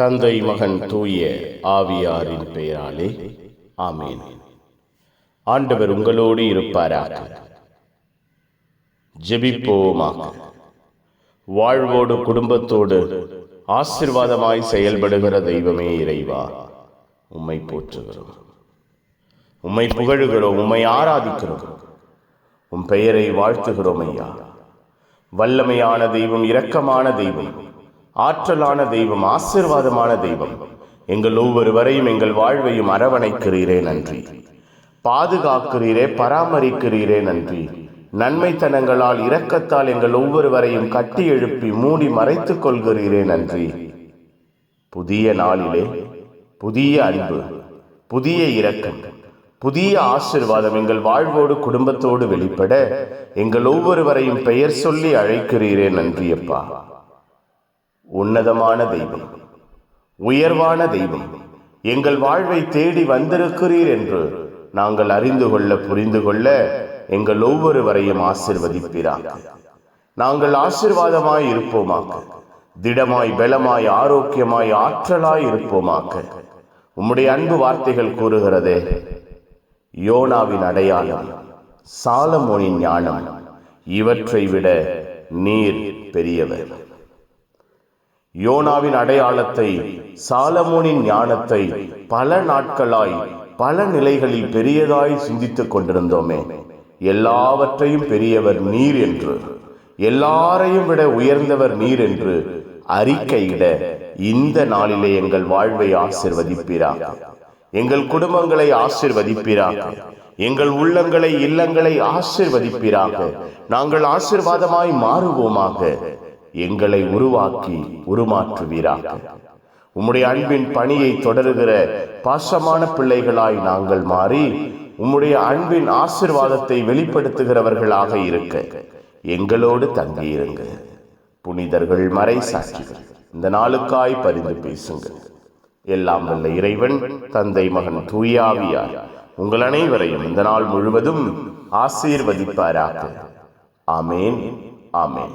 தந்தை மகன் தூய ஆவியாரின் பெயராலே. ஆமேன். ஆண்டவர் உங்களோடு இருப்பாராக. ஜெபிப்போமாக. வாழ்வோடு குடும்பத்தோடு ஆசிர்வாதமாய் செயல்படுகிற தெய்வமே இறைவா உம்மை போற்றுகிறோம். உம்மை புகழுகிறோம் உம்மை ஆராதிக்கிறோம். உம் பெயரை வாழ்த்துகிறோம் ஐயா. வல்லமையான தெய்வம் இரக்கமான தெய்வம். ஆற்றலான தெய்வம் ஆசிர்வாதமான தெய்வம். எங்கள் ஒவ்வொருவரையும் எங்கள் வாழ்வையும் அரவணைக்கிறீரே நன்றி. பாதுகாக்கிறீரே பராமரிக்கிறீரே நன்றி. நன்மைத்தனங்களால் இரக்கத்தால் எங்கள் ஒவ்வொருவரையும் கட்டி எழுப்பி மூடி மறைத்துக் கொள்கிறீரே நன்றி. புதிய நாளிலே புதிய அன்பு புதிய இரக்கம் புதிய ஆசிர்வாதம் எங்கள் வாழ்வோடு குடும்பத்தோடு வெளிப்பட எங்கள் ஒவ்வொருவரையும் பெயர் சொல்லி அழைக்கிறீரே நன்றியப்பா. உன்னதமான தெய்வம். உயர்வான தெய்வம். எங்கள் வாழ்வை தேடி வந்திருக்கிறீர் என்று நாங்கள் அறிந்து கொள்ள புரிந்து கொள்ள எங்கள் ஒவ்வொருவரையும் ஆசிர்வதிப்பீராக. நாங்கள் ஆசிர்வாதமாய் இருப்போமாக. திடமாய் பலமாய் ஆரோக்கியமாய் ஆற்றலாய் இருப்போமாக. உம்முடைய அன்பு வார்த்தைகள் கூறுகிறதே யோனாவின் அடையாளம் சாலமோனின் ஞானம். இவற்றை விட நீர் பெரியவர். யோனாவின் அடையாளத்தை சாலமோனின் ஞானத்தை பல நாட்களாய் பல நிலைகளில் பெரியதாய் சிந்தித்துக் கொண்டிருந்தோமே. எல்லாவற்றையும் பெரியவர் நீர் என்று எல்லாரையும் விட உயர்ந்தவர் நீர் என்று அறிக்கையிட இந்த நாளிலே எங்கள் வாழ்வை ஆசிர்வதிப்பீராக. எங்கள் குடும்பங்களை ஆசிர்வதிப்பீராக. எங்கள் உள்ளங்களை இல்லங்களை ஆசிர்வதிப்பீராக. நாங்கள் ஆசிர்வாதமாய் மாறுவோமாக. எங்களை உருவாக்கி உருமாற்றுவீராக. உம்முடைய அன்பின் பணியை தொடருகிற பாசமான பிள்ளைகளாய் நாங்கள் மாறி உம்முடைய அன்பின் ஆசிர்வாதத்தை வெளிப்படுத்துகிறவர்களாக இருக்க எங்களோடு தங்கியிருங்க. புனிதர்கள் மறை சாட்சிகள் இந்த நாளுக்காய் பரிந்து பேசுங்கள். எல்லாம் வல்ல இறைவன் தந்தை மகன் தூயாவியார் உங்கள் அனைவரையும் இந்த நாள் முழுவதும் ஆசீர்வதிப்பாராக. ஆமேன் ஆமேன்.